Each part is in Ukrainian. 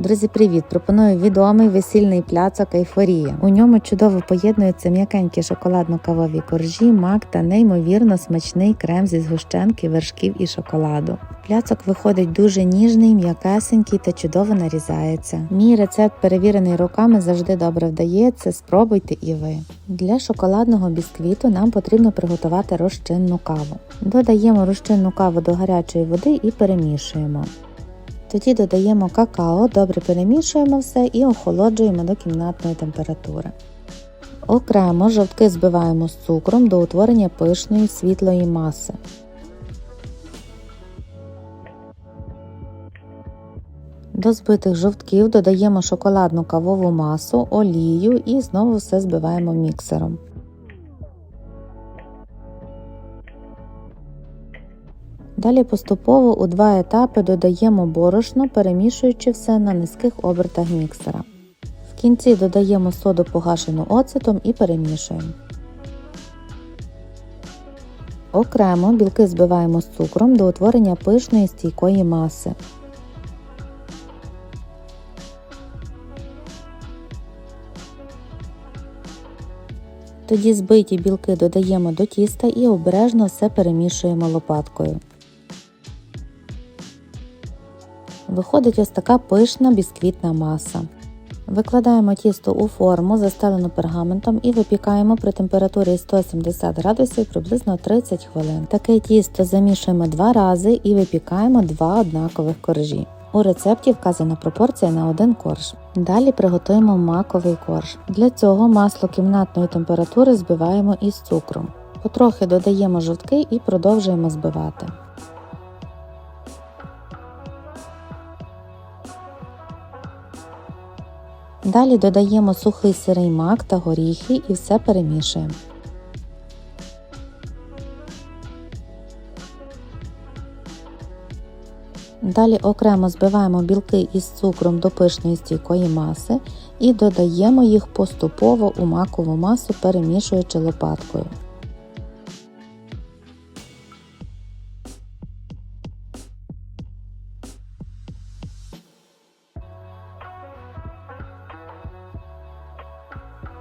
Друзі, привіт! Пропоную відомий весільний пляцок Ейфорія. У ньому чудово поєднуються м'якенькі шоколадно-кавові коржі, мак та неймовірно смачний крем зі згущенки, вершків і шоколаду. Пляцок виходить дуже ніжний, м'якесенький та чудово нарізається. Мій рецепт, перевірений роками, завжди добре вдається. Спробуйте і ви. Для шоколадного бісквіту нам потрібно приготувати розчинну каву. Додаємо розчинну каву до гарячої води і перемішуємо. Тоді додаємо какао, добре перемішуємо все і охолоджуємо до кімнатної температури. Окремо жовтки збиваємо з цукром до утворення пишної світлої маси. До збитих жовтків додаємо шоколадну кавову масу, олію і знову все збиваємо міксером. Далі поступово у два етапи додаємо борошно, перемішуючи все на низьких обертах міксера. В кінці додаємо соду погашену оцетом і перемішуємо. Окремо білки збиваємо з цукром до утворення пишної стійкої маси. Тоді збиті білки додаємо до тіста і обережно все перемішуємо лопаткою. Виходить ось така пишна бісквітна маса. Викладаємо тісто у форму, застелену пергаментом, і випікаємо при температурі 170 градусів приблизно 30 хвилин. Таке тісто замішуємо два рази і випікаємо два однакових коржі. У рецепті вказана пропорція на один корж. Далі приготуємо маковий корж. Для цього масло кімнатної температури збиваємо із цукром. Потрохи додаємо жовтки і продовжуємо збивати. Далі додаємо сухий сирий мак та горіхи і все перемішуємо. Далі окремо збиваємо білки із цукром до пишної стійкої маси і додаємо їх поступово у макову масу, перемішуючи лопаткою.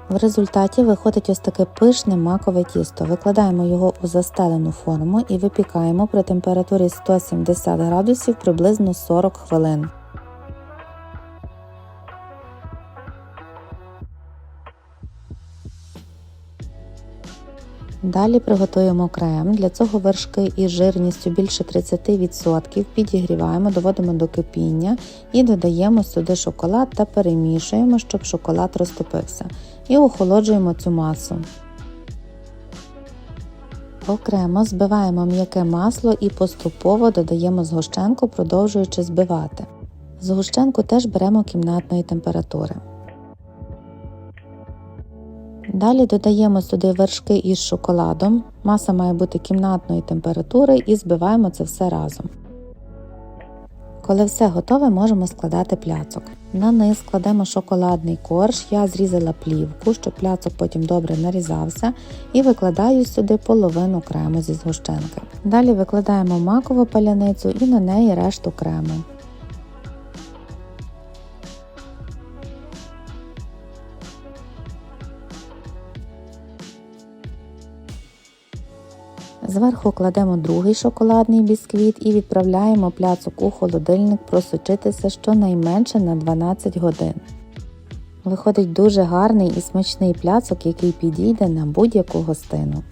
В результаті виходить ось таке пишне макове тісто. Викладаємо його у застелену форму і випікаємо при температурі 170 градусів приблизно 40 хвилин. Далі приготуємо крем. Для цього вершки із жирністю більше 30% підігріваємо, доводимо до кипіння і додаємо сюди шоколад та перемішуємо, щоб шоколад розтопився. І охолоджуємо цю масу. Окремо збиваємо м'яке масло і поступово додаємо згущенку, продовжуючи збивати. Згущенку теж беремо кімнатної температури. Далі додаємо сюди вершки із шоколадом. Маса має бути кімнатної температури і збиваємо це все разом. Коли все готове, можемо складати пляцок. На низ кладемо шоколадний корж, я зрізала плівку, щоб пляцок потім добре нарізався, і викладаю сюди половину крему зі згущенки. Далі викладаємо макову паляницю і на неї решту крему. Зверху кладемо другий шоколадний бісквіт і відправляємо пляцок у холодильник просочитися щонайменше на 12 годин. Виходить дуже гарний і смачний пляцок, який підійде на будь-яку гостину.